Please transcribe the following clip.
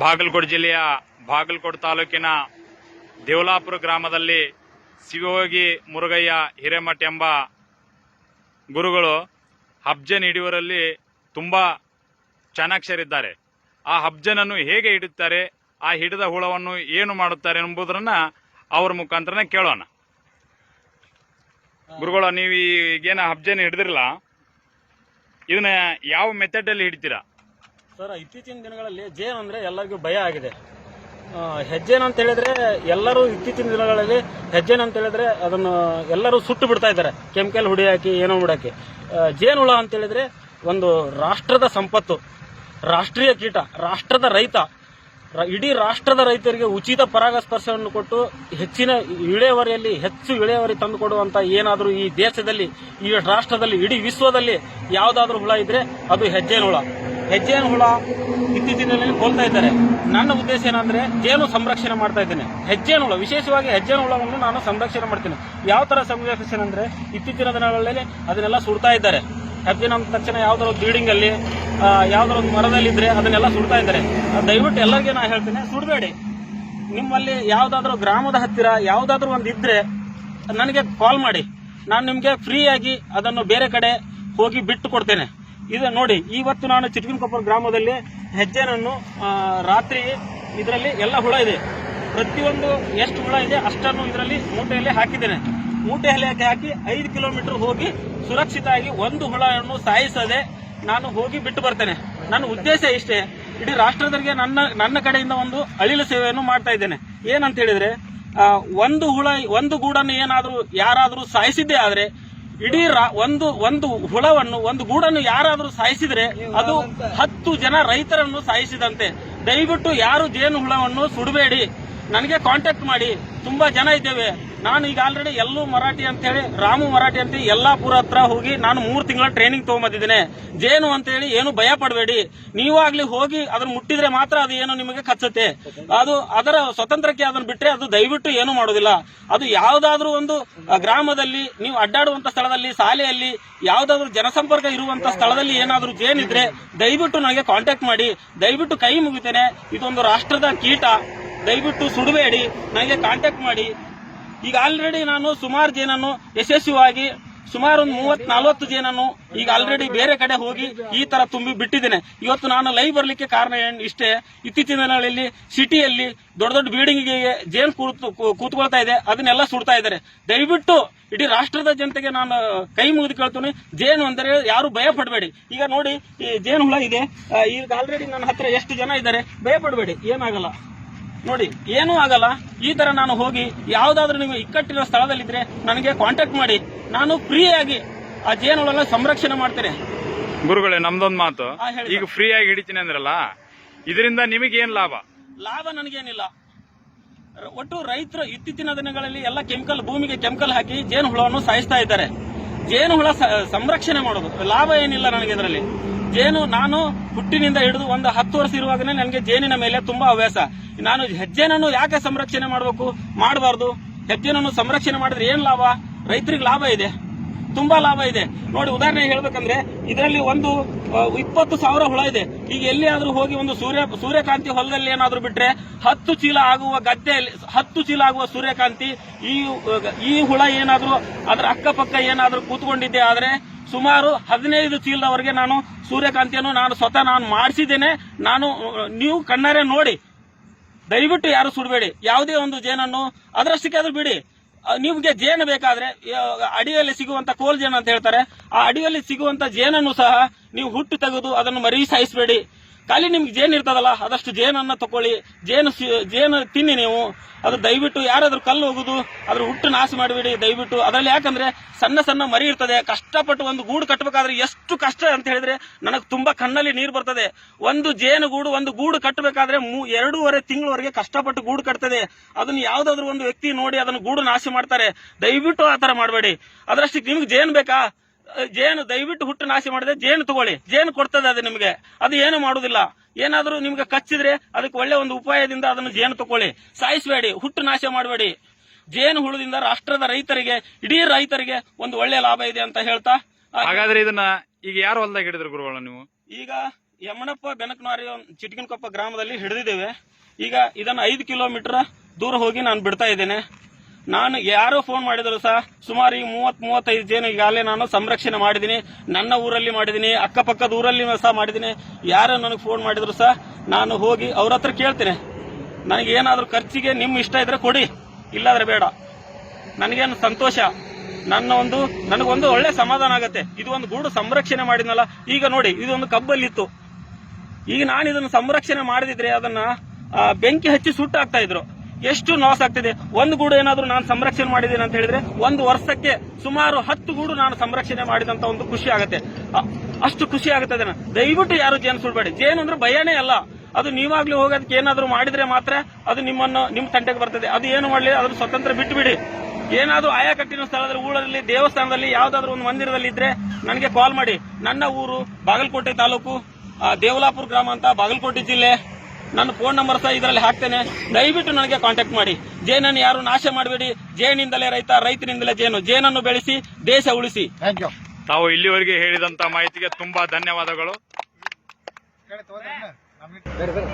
ಬಾಗಲಕೋಟೆ ಜಿಲ್ಲೆಯ ಬಾಗಲಕೋಟೆ ತಾಲೂಕಿನ ದೇವಲಾಪುರ ಗ್ರಾಮದಲ್ಲಿ ಶಿವಯೋಗಿ ಮುರುಗಯ್ಯ ಹಿರೇಮಠ ಎಂಬ ಗುರುಗಳು ಹಬ್ಜನ್ ಹಿಡಿಯುವರಲ್ಲಿ ತುಂಬ ಚಾಣಾಕ್ಷರಿದ್ದಾರೆ. ಆ ಹಬ್ಜನನ್ನು ಹೇಗೆ ಹಿಡುತ್ತಾರೆ ಆ ಹಿಡಿದ ಹುಳವನ್ನು ಏನು ಮಾಡುತ್ತಾರೆ ಎಂಬುದನ್ನ ಅವ್ರ ಮುಖಾಂತರ ಕೇಳೋಣ. ಗುರುಗಳು, ನೀವು ಈಗೇನ ಹಬ್ಜನ್ ಹಿಡಿದಿರಲ್ಲ, ಇದನ್ನ ಯಾವ ಮೆಥಡ್ ಅಲ್ಲಿ ಹಿಡಿತೀರಾ? ಸರ್, ಇತ್ತೀಚಿನ ದಿನಗಳಲ್ಲಿ ಜೇನು ಅಂದ್ರೆ ಎಲ್ಲರಿಗೂ ಭಯ ಆಗಿದೆ. ಹೆಜ್ಜೇನು ಅಂತ ಹೇಳಿದ್ರೆ ಎಲ್ಲರೂ ಇತ್ತೀಚಿನ ದಿನಗಳಲ್ಲಿ ಹೆಜ್ಜೇನು ಅಂತ ಹೇಳಿದ್ರೆ ಅದನ್ನು ಎಲ್ಲರೂ ಸುಟ್ಟು ಬಿಡ್ತಾ ಇದ್ದಾರೆ. ಕೆಮಿಕಲ್ ಹುಡಿ ಹಾಕಿ ಏನೋ ಜೇನು ಜೇನುಹುಳ ಅಂತ ಹೇಳಿದ್ರೆ ಒಂದು ರಾಷ್ಟ್ರದ ಸಂಪತ್ತು, ರಾಷ್ಟ್ರೀಯ ಕೀಟ, ರಾಷ್ಟ್ರದ ರೈತ ಇಡೀ ರಾಷ್ಟ್ರದ ರೈತರಿಗೆ ಉಚಿತ ಪರಾಗಸ್ಪರ್ಶವನ್ನು ಕೊಟ್ಟು ಹೆಚ್ಚಿನ ಇಳೆಯವರಿಯಲ್ಲಿ ಹೆಚ್ಚು ಇಳೆಯವರಿ ತಂದು ಕೊಡುವಂತ ಏನಾದರೂ ಈ ದೇಶದಲ್ಲಿ, ಈ ರಾಷ್ಟ್ರದಲ್ಲಿ, ಇಡೀ ವಿಶ್ವದಲ್ಲಿ ಯಾವುದಾದ್ರೂ ಹುಳ ಇದ್ರೆ ಅದು ಹೆಜ್ಜೆನ ಹುಳ. ಹೆಜ್ಜೆನ ಹುಳ ಇತ್ತೀಚಿನ ದಿನಗಳಲ್ಲಿ ಕೊಲ್ತಾ ಇದ್ದಾರೆ. ನನ್ನ ಉದ್ದೇಶ ಏನಂದ್ರೆ ಜೇನು ಸಂರಕ್ಷಣೆ ಮಾಡ್ತಾ ಇದ್ದೇನೆ. ಹೆಜ್ಜೆನ ಹುಳ, ವಿಶೇಷವಾಗಿ ಹೆಜ್ಜೆನ ಹುಳವನ್ನು ನಾನು ಸಂರಕ್ಷಣೆ ಮಾಡ್ತೇನೆ. ಯಾವ ತರ ಸಂರಕ್ಷಣೆ ಅಂದ್ರೆ ಇತ್ತೀಚಿನ ದಿನಗಳಲ್ಲಿ ಅದನ್ನೆಲ್ಲ ಸುಡ್ತಾ ಇದ್ದಾರೆ. ಹೆಜ್ಜೆನ ಅಂದ ತಕ್ಷಣ ಬಿಲ್ಡಿಂಗ್ ಅಲ್ಲಿ ಯಾವ್ದಾರ ಒಂದು ಮರದಲ್ಲಿ ಇದ್ರೆ ಅದನ್ನೆಲ್ಲ ಸುಡ್ತಾ ಇದ್ದಾರೆ. ದಯವಿಟ್ಟು ಎಲ್ಲರಿಗೆ ನಾ ಹೇಳ್ತೇನೆ, ಸುಡಬೇಡಿ. ನಿಮ್ಮಲ್ಲಿ ಯಾವ್ದಾದ್ರು ಗ್ರಾಮದ ಹತ್ತಿರ ಯಾವ್ದಾದ್ರು ಒಂದು ಇದ್ರೆ ನನಗೆ ಕಾಲ್ ಮಾಡಿ. ನಾನು ನಿಮ್ಗೆ ಫ್ರೀಯಾಗಿ ಅದನ್ನು ಬೇರೆ ಕಡೆ ಹೋಗಿ ಬಿಟ್ಟು ಕೊಡ್ತೇನೆ. ಇದು ನೋಡಿ ಇವತ್ತು ನಾನು ಚಿಟ್ಕಿನಕೊಪ್ಪರ ಗ್ರಾಮದಲ್ಲಿ ಹೆಜ್ಜೆನನ್ನು ರಾತ್ರಿ ಇದರಲ್ಲಿ ಎಲ್ಲ ಹುಳ ಇದೆ. ಪ್ರತಿಯೊಂದು ಎಷ್ಟು ಹುಳ ಇದೆ ಅಷ್ಟನ್ನು ಇದರಲ್ಲಿ ಮೂಟೆಯಲ್ಲಿ ಹಾಕಿದ್ದೇನೆ. ಮೂಟೆಯಲ್ಲಿ ಹಾಕಿ ಹಾಕಿ ಐದು ಕಿಲೋಮೀಟರ್ ಹೋಗಿ ಸುರಕ್ಷಿತವಾಗಿ ಒಂದು ಹುಳವನ್ನು ಸಾಯಿಸದೆ ನಾನು ಹೋಗಿ ಬಿಟ್ಟು ಬರ್ತೇನೆ. ನನ್ನ ಉದ್ದೇಶ ಇಷ್ಟೇ. ಇಡೀ ರಾಷ್ಟ್ರದವರಿಗೆ ನನ್ನ ನನ್ನ ಕಡೆಯಿಂದ ಒಂದು ಅಳಿಲು ಸೇವೆಯನ್ನು ಮಾಡ್ತಾ ಇದ್ದೇನೆ. ಏನಂತ ಹೇಳಿದ್ರೆ ಒಂದು ಹುಳ, ಒಂದು ಗೂಡನ್ನು ಏನಾದರೂ ಯಾರಾದರೂ ಸಾಯಿಸಿದ್ದೇ ಆದ್ರೆ ಇಡೀ ಒಂದು ಒಂದು ಹುಳವನ್ನು ಒಂದು ಗೂಡನ್ನು ಯಾರಾದರೂ ಸಾಯಿಸಿದ್ರೆ ಅದು ಹತ್ತು ಜನ ರೈತರನ್ನು ಸಾಯಿಸಿದಂತೆ. ದಯವಿಟ್ಟು ಯಾರು ಜೇನು ಹುಳವನ್ನು ಸುಡಬೇಡಿ. ನನಗೆ ಕಾಂಟ್ಯಾಕ್ಟ್ ಮಾಡಿ. ತುಂಬಾ ಜನ ಇದ್ದೇವೆ. ನಾನು ಈಗ ಆಲ್ರೆಡಿ ಎಲ್ಲೂ ಮರಾಠಿ ಅಂತ ಹೇಳಿ, ರಾಮು ಮರಾಠಿ ಅಂತ ಯಲ್ಲಾಪುರ ಹತ್ರ ಹೋಗಿ ನಾನು ಮೂರು ತಿಂಗಳ ಟ್ರೈನಿಂಗ್ ತಗೊಂಬಂದಿದ್ದೇನೆ. ಜೇನು ಅಂತ ಹೇಳಿ ಏನು ಭಯ ಪಡಬೇಡಿ. ನೀವಾಗ್ಲಿ ಹೋಗಿ ಅದನ್ನ ಮುಟ್ಟಿದ್ರೆ ಮಾತ್ರ ಅದು ಏನು ನಿಮಗೆ ಕಚ್ಚುತ್ತೆ. ಅದು ಅದರ ಸ್ವತಂತ್ರಕ್ಕೆ ಅದನ್ನು ಬಿಟ್ಟರೆ ಅದು ದಯವಿಟ್ಟು ಏನು ಮಾಡೋದಿಲ್ಲ. ಅದು ಯಾವ್ದಾದ್ರು ಒಂದು ಗ್ರಾಮದಲ್ಲಿ ನೀವು ಅಡ್ಡಾಡುವಂತ ಸ್ಥಳದಲ್ಲಿ, ಶಾಲೆಯಲ್ಲಿ ಯಾವ್ದಾದ್ರು ಜನಸಂಪರ್ಕ ಇರುವಂತ ಸ್ಥಳದಲ್ಲಿ ಏನಾದ್ರೂ ಜೇನಿದ್ರೆ ದಯವಿಟ್ಟು ನನಗೆ ಕಾಂಟ್ಯಾಕ್ಟ್ ಮಾಡಿ. ದಯವಿಟ್ಟು ಕೈ ಮುಗಿತೇನೆ. ಇದೊಂದು ರಾಷ್ಟ್ರದ ಕೀಟ. ದಯವಿಟ್ಟು ಸುಡಬೇಡಿ, ನನಗೆ ಕಾಂಟ್ಯಾಕ್ಟ್ ಮಾಡಿ. ಈಗ ಆಲ್ರೆಡಿ ನಾನು ಸುಮಾರು ಜನನು ಯಶಸ್ವಿಯಾಗಿ, ಸುಮಾರು ಒಂದು ಮೂವತ್ ನಲ್ವತ್ತು ಜನನು ಈಗ ಆಲ್ರೆಡಿ ಬೇರೆ ಕಡೆ ಹೋಗಿ ಈ ತರ ತುಂಬಿ ಬಿಟ್ಟಿದ್ದೇನೆ. ಇವತ್ತು ನಾನು ಲೈವ್ ಬರ್ಲಿಕ್ಕೆ ಕಾರಣ ಏನು ಇಷ್ಟೇ, ಇತ್ತೀಚಿನ ದಿನಗಳಲ್ಲಿ ಸಿಟಿಯಲ್ಲಿ ದೊಡ್ಡ ದೊಡ್ಡ ಬಿಲ್ಡಿಂಗ್ಗೆ ಜೇನು ಕೂತು ಕೂತ್ಕೊಳ್ತಾ ಇದೆ, ಅದನ್ನೆಲ್ಲ ಸುಡ್ತಾ ಇದ್ದಾರೆ. ದಯವಿಟ್ಟು ಇಡೀ ರಾಷ್ಟ್ರದ ಜನತೆಗೆ ನಾನು ಕೈ ಮುಗಿದು ಕೇಳ್ತೀನಿ, ಜೇನು ಅಂದರೆ ಯಾರು ಭಯ ಪಡಬೇಡಿ ಈಗ ನೋಡಿ, ಈ ಜೇನು ಹುಳ ಇದೆ ಈಗ ಆಲ್ರೆಡಿ ನನ್ನ ಹತ್ರ ಎಷ್ಟು ಜನ ಇದ್ದಾರೆ ಭಯ ಪಡಬೇಡಿ ಏನಾಗಲ್ಲ. ನೋಡಿ ಏನೂ ಆಗಲ್ಲ. ಈ ತರ ನಾನು ಹೋಗಿ ಯಾವ್ದಾದ್ರು ನೀವು ಇಕ್ಕಟ್ಟಿರೋ ಸ್ಥಳದಲ್ಲಿದ್ರೆ ನನಗೆ ಕಾಂಟ್ಯಾಕ್ಟ್ ಮಾಡಿ. ನಾನು ಫ್ರೀ ಆಗಿ ಆ ಜೇನುಗಳನ್ನ ಸಂರಕ್ಷಣೆ ಮಾಡ್ತೇನೆ. ಗುರುಗಳೇ ನಮ್ದೊಂದು ಮಾತು. ಹಾ, ಹೇಳಿ ಈಗ ಫ್ರೀ ಆಗಿ ಹಿಡಿತೀನಿ ಅಂದ್ರಲ್ಲ ಇದರಿಂದ ನಿಮಗೇನ್ ಲಾಭ? ಲಾಭ ನನಗೇನಿಲ್ಲ. ರ- ಒಟ್ಟು ರೈತರು ಇತ್ತೀಚಿನ ದಿನಗಳಲ್ಲಿ ಎಲ್ಲ ಕೆಮಿಕಲ್ ಭೂಮಿಗೆ ಕೆಮಿಕಲ್ ಹಾಕಿ ಜೇನು ಹುಳವನ್ನು ಸಾಯಿಸ್ತಾ ಇದ್ದಾರೆ. ಜೇನು ಹುಳ ಸ- ಸಂರಕ್ಷಣೆ ಮಾಡೋದು. ಲಾಭ ಏನಿಲ್ಲ ನನಗೆ ಇದರಲ್ಲಿ. ಜೇನು ನಾನು ಹುಟ್ಟಿನಿಂದ ಹಿಡಿದು ಒಂದು ಹತ್ತು ವರ್ಷ ಇರುವಾಗನೇ ನನಗೆ ಜೇನಿನ ಮೇಲೆ ತುಂಬಾ ಹವ್ಯಾಸ. ನಾನು ಹೆಜ್ಜೆನನ್ನು ಯಾಕೆ ಸಂರಕ್ಷಣೆ ಮಾಡಬೇಕು? ಮಾಡಬಾರ್ದು. ಹೆಜ್ಜೆನನ್ನು ಸಂರಕ್ಷಣೆ ಮಾಡಿದ್ರೆ ಏನ್ ಲಾಭ? ರೈತರಿಗೆ ಲಾಭ ಇದೆ. ತುಂಬಾ ಲಾಭ ಇದೆ. ನೋಡಿ ಉದಾಹರಣೆ ಹೇಳ್ಬೇಕಂದ್ರೆ, ಇದರಲ್ಲಿ ಒಂದು ಇಪ್ಪತ್ತು ಸಾವಿರ ಹುಳ ಇದೆ. ಈಗ ಎಲ್ಲಿಯಾದ್ರೂ ಹೋಗಿ ಒಂದು ಸೂರ್ಯ, ಸೂರ್ಯಕಾಂತಿ ಹೊಲದಲ್ಲಿ ಏನಾದ್ರೂ ಬಿಟ್ರೆ, ಹತ್ತು ಚೀಲ ಆಗುವ ಗದ್ದೆಯಲ್ಲಿ, ಹತ್ತು ಚೀಲ ಆಗುವ ಸೂರ್ಯಕಾಂತಿ, ಈ ಈ ಹುಳ ಏನಾದ್ರೂ, ಅದರ ಅಕ್ಕಪಕ್ಕ ಏನಾದ್ರೂ ಕೂತ್ಕೊಂಡಿದ್ದೆ ಆದ್ರೆ ಸುಮಾರು ಹದಿನೈದು ಚೀಲದವರೆಗೆ ನಾನು ಸೂರ್ಯಕಾಂತಿಯನ್ನು ನಾನು ಸ್ವತಃ ನಾನು ಮಾಡಿಸಿದ್ದೇನೆ. ನಾನು ನೀವು ಕಣ್ಣಾರೆ ನೋಡಿ. ದಯವಿಟ್ಟು ಯಾರು ಸುಡಬೇಡಿ. ಯಾವುದೇ ಒಂದು ಜೇನನ್ನು ಅದರಷ್ಟಕ್ಕೆ ಅದು ಬಿಡಿ. ನಿಮಗೆ ಜೇನು ಬೇಕಾದ್ರೆ ಅಡಿಯಲ್ಲಿ ಸಿಗುವಂತ ಕೋಲ್ ಜೇನು ಅಂತ ಹೇಳ್ತಾರೆ. ಆ ಅಡಿಯಲ್ಲಿ ಸಿಗುವಂತ ಜೇನನ್ನು ಸಹ ನೀವು ಹುಟ್ಟು ತೆಗೆದು ಅದನ್ನು ಮರಿ ಸಾಯಿಸಬೇಡಿ ಖಾಲಿ ನಿಮ್ಗೆ ಜೇನು ಇರ್ತದಲ್ಲ, ಅದಷ್ಟು ಜೇನನ್ನ ತಕೊಳ್ಳಿ. ಜೇನು ಜೇನು ತಿನ್ನಿ ನೀವು. ಅದು ದಯವಿಟ್ಟು ಯಾರಾದ್ರೂ ಕಲ್ಲು ಹೋಗುದು ಅದ್ರ ಹುಟ್ಟು ನಾಶ ಮಾಡಬೇಡಿ, ದಯವಿಟ್ಟು. ಅದರಲ್ಲಿ ಯಾಕಂದ್ರೆ ಸಣ್ಣ ಸಣ್ಣ ಮರಿ ಇರ್ತದೆ. ಕಷ್ಟಪಟ್ಟು ಒಂದು ಗೂಡು ಕಟ್ಟಬೇಕಾದ್ರೆ ಎಷ್ಟು ಕಷ್ಟ ಅಂತ ಹೇಳಿದ್ರೆ ನನಗೆ ತುಂಬಾ ಕಣ್ಣಲ್ಲಿ ನೀರು ಬರ್ತದೆ. ಒಂದು ಜೇನು ಗೂಡು, ಒಂದು ಗೂಡು ಕಟ್ಟಬೇಕಾದ್ರೆ ಮೂ- ಎರಡೂವರೆ ತಿಂಗಳವರೆಗೆ ಕಷ್ಟಪಟ್ಟು ಗೂಡು ಕಟ್ತದೆ. ಅದನ್ನ ಯಾವ್ದಾದ್ರು ಒಂದು ವ್ಯಕ್ತಿ ನೋಡಿ ಅದನ್ನು ಗೂಡು ನಾಶ ಮಾಡ್ತಾರೆ. ದಯವಿಟ್ಟು ಆ ಥರ ಮಾಡಬೇಡಿ. ಅದರಷ್ಟು ನಿಮ್ಗೆ ಜೇನು ಬೇಕಾ? ಜೇನು ದಯವಿಟ್ಟು ಹುಟ್ಟು ನಾಶ ಮಾಡಿದ್ರೆ ಜೇನು ತಗೊಳ್ಳಿ. ಜೇನು ಕೊಡ್ತದೆ ಅದು ನಿಮಗೆ. ಅದು ಏನು ಮಾಡುದಿಲ್ಲ. ಏನಾದ್ರೂ ನಿಮ್ಗೆ ಕಚ್ಚಿದ್ರೆ ಅದಕ್ಕೆ ಒಳ್ಳೆ ಒಂದು ಉಪಾಯದಿಂದ ಅದನ್ನು ಜೇನು ತಗೊಳ್ಳಿ. ಸಾಯಿಸಬೇಡಿ. ಹುಟ್ಟು ನಾಶ ಮಾಡಬೇಡಿ. ಜೇನು ಹುಳದಿಂದ ರಾಷ್ಟ್ರದ ರೈತರಿಗೆ ಇಡೀ ರೈತರಿಗೆ ಒಂದು ಒಳ್ಳೆ ಲಾಭ ಇದೆ ಅಂತ ಹೇಳ್ತಾ ಹಾಗಾದ್ರೆ ಇದನ್ನ ಈಗ ಯಾರು ಹೊಲ್ದಾಗ ಹಿಡಿದ್ರು ಗುರುಗಳ ನೀವು? ಈಗ ಯಮ್ಮನಪ್ಪ ಬೆನಕನಾರಿ ಚಿಟಕಿನಕೊಪ್ಪ ಗ್ರಾಮದಲ್ಲಿ ಹಿಡಿದಿದ್ದೇವೆ. ಈಗ ಇದನ್ನ ಐದು ಕಿಲೋಮೀಟರ್ ದೂರ ಹೋಗಿ ನಾನು ಬಿಡ್ತಾ ಇದ್ದೇನೆ. ನಾನು ಯಾರೋ ಫೋನ್ ಮಾಡಿದ್ರು ಸಹ ಸುಮಾರು ಈ ಮೂವತ್ ಮೂವತ್ತೈದು ಜನ ಈಗಾಗಲೇ ನಾನು ಸಂರಕ್ಷಣೆ ಮಾಡಿದ್ದೀನಿ. ನನ್ನ ಊರಲ್ಲಿ ಮಾಡಿದ್ದೀನಿ, ಅಕ್ಕಪಕ್ಕದ ಊರಲ್ಲಿ ಸಹ ಮಾಡಿದ್ದೀನಿ. ಯಾರೋ ನನಗೆ ಫೋನ್ ಮಾಡಿದ್ರು ಸಹ ನಾನು ಹೋಗಿ ಅವ್ರ ಹತ್ರ ಕೇಳ್ತೇನೆ. ನನಗೆ ಏನಾದರೂ ಖರ್ಚಿಗೆ ನಿಮ್ಮ ಇಷ್ಟ ಇದ್ರೆ ಕೊಡಿ, ಇಲ್ಲಾದ್ರೆ ಬೇಡ. ನನಗೇನು ಸಂತೋಷ? ನನ್ನ ಒಂದು, ನನಗೊಂದು ಒಳ್ಳೆ ಸಮಾಧಾನ ಆಗುತ್ತೆ. ಇದು ಒಂದು ಗೂಡು ಸಂರಕ್ಷಣೆ ಮಾಡಿದ್ನಲ್ಲ, ಈಗ ನೋಡಿ, ಇದೊಂದು ಕಬ್ಬಲ್ಲಿತ್ತು. ಈಗ ನಾನು ಇದನ್ನು ಸಂರಕ್ಷಣೆ ಮಾಡದಿದ್ರೆ ಅದನ್ನ ಬೆಂಕಿ ಹಚ್ಚಿ ಸುಟ್ಟಾಗ್ತಾ ಇದ್ರು. ಎಷ್ಟು ಲಾಸ್ ಆಗ್ತಿದೆ? ಒಂದು ಗೂಡು ಏನಾದರೂ ನಾನು ಸಂರಕ್ಷಣೆ ಮಾಡಿದ್ದೀನಿ ಅಂತ ಹೇಳಿದ್ರೆ ಒಂದು ವರ್ಷಕ್ಕೆ ಸುಮಾರು ಹತ್ತು ಗೂಡು ನಾನು ಸಂರಕ್ಷಣೆ ಮಾಡಿದಂತ ಒಂದು ಖುಷಿ ಆಗುತ್ತೆ. ಅಷ್ಟು ಖುಷಿ ಆಗುತ್ತೆ ಅದನ್ನ. ದಯವಿಟ್ಟು ಯಾರು ಜೇನು ಸುಡಬೇಡಿ. ಜೇನು ಅಂದ್ರೆ ಭಯನೇ ಅಲ್ಲ. ಅದು ನೀವಾಗ್ಲೂ ಹೋಗಿ ಅದಕ್ಕೆ ಏನಾದ್ರೂ ಮಾಡಿದ್ರೆ ಮಾತ್ರ ಅದು ನಿಮ್ಮನ್ನು ನಿಮ್ಮ ತಂಟೆಗೆ ಬರ್ತದೆ. ಅದು ಏನು ಮಾಡಲಿ, ಅದನ್ನು ಸ್ವತಂತ್ರ ಬಿಟ್ಟು ಬಿಡಿ ಏನಾದರೂ ಆಯಾ ಕಟ್ಟಿನ ಸ್ಥಳದಲ್ಲಿ ಊರಲ್ಲಿ ದೇವಸ್ಥಾನದಲ್ಲಿ, ಯಾವ್ದಾದ್ರು ಒಂದು ಮಂದಿರದಲ್ಲಿ ಇದ್ರೆ ನನಗೆ ಕಾಲ್ ಮಾಡಿ. ನನ್ನ ಊರು ಬಾಗಲಕೋಟೆ ತಾಲೂಕು ದೇವಲಾಪುರ ಗ್ರಾಮ ಅಂತ ಬಾಗಲಕೋಟೆ ಜಿಲ್ಲೆ. ನನ್ನ ಫೋನ್ ನಂಬರ್ ಸಹ ಇದರಲ್ಲಿ ಹಾಕ್ತೇನೆ. ದಯವಿಟ್ಟು ನನಗೆ ಕಾಂಟ್ಯಾಕ್ಟ್ ಮಾಡಿ. ಜೇನನ್ನು ಯಾರು ನಾಶ ಮಾಡಬೇಡಿ. ಜೇನಿಂದಲೇ ರೈತ ರೈತನಿಂದಲೇ ಜೇನು. ಜೇನನ್ನು ಬೆಳೆಸಿ ದೇಶ ಉಳಿಸಿ. ಥ್ಯಾಂಕ್ ಯು ತಾವು ಇಲ್ಲಿವರೆಗೆ ಹೇಳಿದಂತ ಮಾಹಿತಿಗೆ ತುಂಬಾ ಧನ್ಯವಾದಗಳು. ಬೇರೆ ಬೇರೆ.